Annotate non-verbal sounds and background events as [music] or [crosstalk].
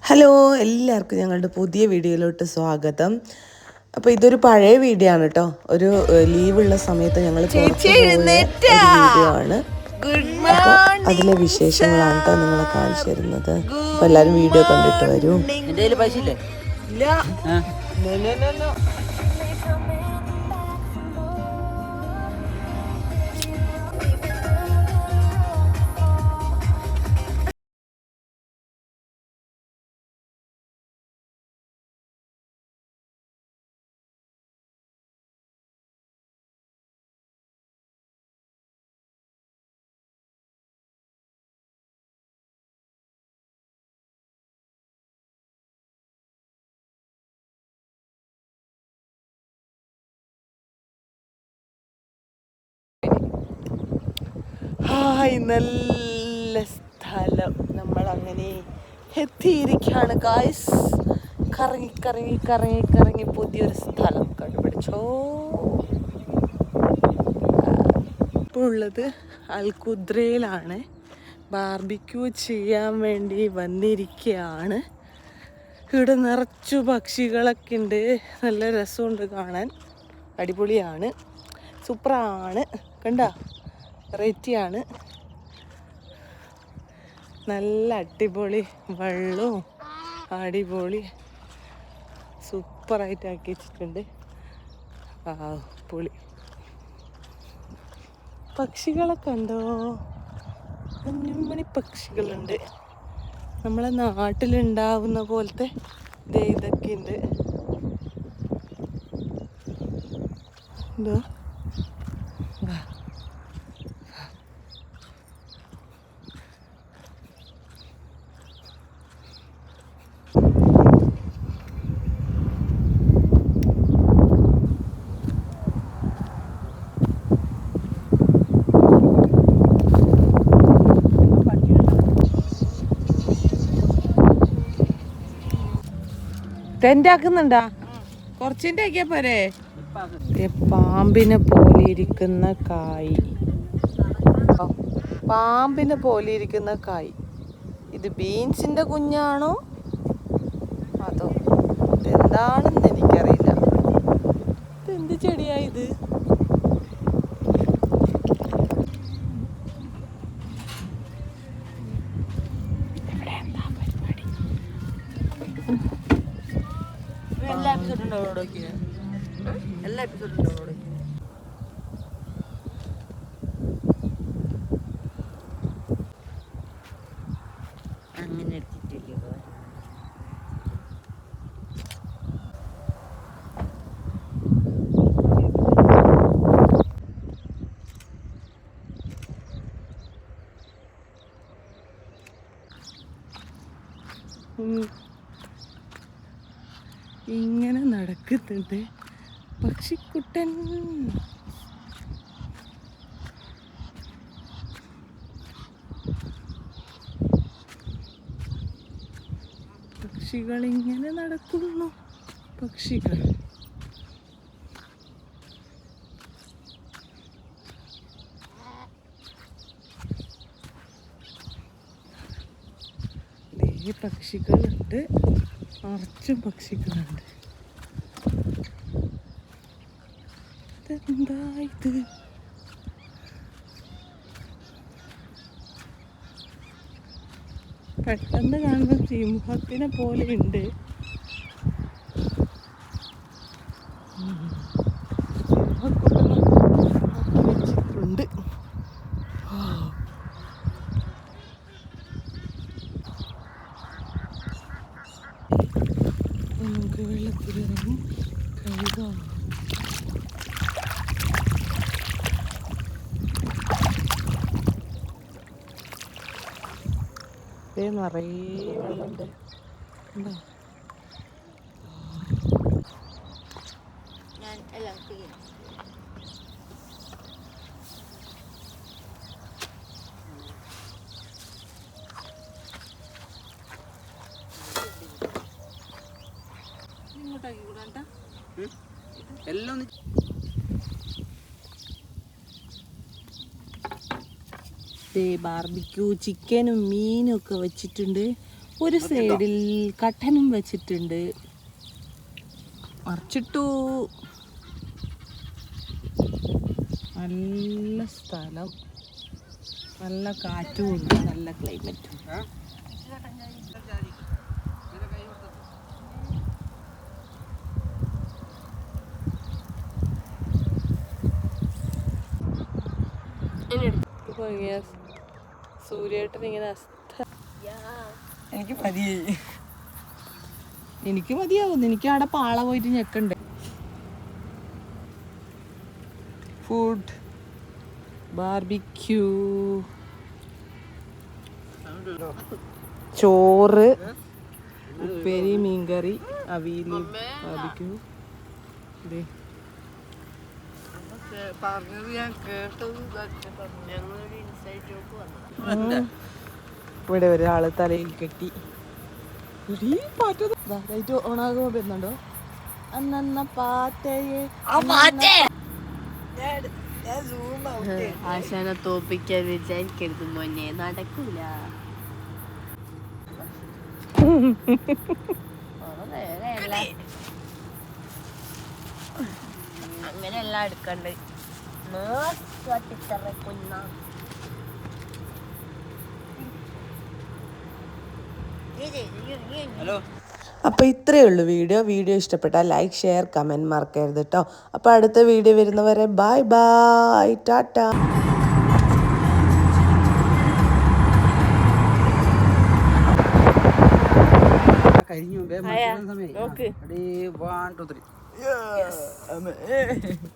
Hello എല്ലാവർക്കും ഞങ്ങളുടെ പുതിയ വീഡിയോയിലോട്ട് സ്വാഗതം. അപ്പോൾ ഇതൊരു പഴയ വീഡിയോ ആണ് കേട്ടോ ഒരു ലീവുള്ള സമയത്ത് ഞങ്ങൾ വീഡിയോ ആണ്. അതിലെ വിശേഷങ്ങളാണ് കേട്ടോ നിങ്ങളെ കാണിച്ചു തരുന്നത്. അപ്പോൾ എല്ലാവരും വീഡിയോ കണ്ടിട്ട് വരും. ഹായ് നല്ല സ്ഥലം. നമ്മൾ അങ്ങനെ എത്തിയിരിക്കുകയാണ് ഗായ്സ് കറങ്ങി കറങ്ങി കറങ്ങി കറങ്ങി പുതിയൊരു സ്ഥലം കണ്ടുപിടിച്ചോ. ഇപ്പോൾ ഉള്ളത് അൽകുദ്രയിലാണ് ബാർബിക്യൂ ചെയ്യാൻ വേണ്ടി വന്നിരിക്കുകയാണ്. ഇവിടെ നിറച്ചു പക്ഷികളൊക്കെ ഉണ്ട്. നല്ല രസമുണ്ട് കാണാൻ. അടിപൊളിയാണ്. സൂപ്പറാണ് കണ്ട? വെറൈറ്റിയാണ് നല്ല അടിപൊളി വെള്ളവും അടിപൊളി സൂപ്പറായിട്ട് ആക്കി വെച്ചിട്ടുണ്ട്. ആ പൊളി. പക്ഷികളെ കണ്ടോ കുഞ്ഞുമണി പക്ഷികളുണ്ട്. നമ്മളെ നാട്ടിലുണ്ടാവുന്ന പോലത്തെ ഇതൊക്കെ ഉണ്ട് എന്തോ ടെന്റ് ആക്കുന്നുണ്ടാ കൊറച്ചിന്റെ ആക്കിയാ പോരെ പാമ്പിനെ പോലെ ഇരിക്കുന്ന കായ്. പാമ്പിനെ പോലെ ഇരിക്കുന്ന കായ്. ഇത് ബീൻസിന്റെ കുഞ്ഞാണോ? അതോ ഇതെന്താണെന്ന് എല്ലാ എപ്പിസോഡും ഡൗൺലോഡ് ആക്കിയാ എല്ലാ എപ്പിസോഡും ഡൗൺലോഡ് അങ്ങനെ ഉം. ഇങ്ങനെ നടക്കുന്നുണ്ട്. പക്ഷിക്കുട്ടൻ. പക്ഷികൾ ഇങ്ങനെ നടക്കുന്നു. പക്ഷികൾ. ദേ പക്ഷികളുണ്ട്. നിറച്ചും പക്ഷികളുണ്ട്. ഇതെന്താ ഇത് പെട്ടെന്ന് കാണുമ്പോൾ സിംഹത്തിനെ പോലെ ഉണ്ട് സിംഹക്കുട്ടനെ ആക്കി വെച്ചിട്ടുണ്ട് നമുക്ക് വെള്ളത്തിലിറങ്ങി കഴുകാം. നിറയെ വെള്ളമുണ്ട്. ഉണ്ടോ? എല്ലാം ഒന്ന് ബാർബിക്യൂ ചിക്കനും മീനും ഒക്കെ വെച്ചിട്ടുണ്ട്. ഒരു സൈഡിൽ കട്ടനും വെച്ചിട്ടുണ്ട്. മറിച്ചിട്ടു. നല്ല സ്ഥലം. നല്ല കാറ്റും ഉണ്ട് നല്ല ക്ലൈമറ്റും സൂര്യേട്ടൻ ഇങ്ങനെ അസ്ത എനിക്ക് മതിയായി. എനിക്ക് മതിയാവും എനിക്ക് അവിടെ പാള പോയിട്ട് ഞെക്കണ്ടേ. ഫുഡ് ബാർബിക്യൂ ചോറ് ഉപ്പേരി മീൻകറി അവിയൽ ബാർബിക്യൂ ദേ. പറഞ്ഞത് ഞാൻ കേട്ടത് ഞങ്ങളൊരു ഇൻസൈഡ് ജോക്ക് വന്നതാ ഇവിടെ ഒരാൾ തലയിൽ കെട്ടി. ലൈറ്റ് ഓണാകുമ്പോ വരുന്നുണ്ടോ? അന്നന്ന പാറ്റയെ ആശാനെ തോപ്പിക്കാൻ വിചാരിക്കരുത് മോനെ നടക്കൂല. അങ്ങനെയല്ല എടുക്കണ്ട്. കുന്ന അപ്പോൾ ഇത്രയേ ഉള്ളൂ വീഡിയോ. വീഡിയോ ഇഷ്ടപ്പെട്ടാൽ ലൈക്ക് ഷെയർ കമന്റ് മറക്കരുത് കേട്ടോ. അപ്പോൾ അടുത്ത വീഡിയോ വരുന്നവരെ ബൈ ബൈ. ടാറ്റ. കഴിഞ്ഞു. സമയം. നോക്ക്. One two three Yeah. Yes. I'm in. [laughs]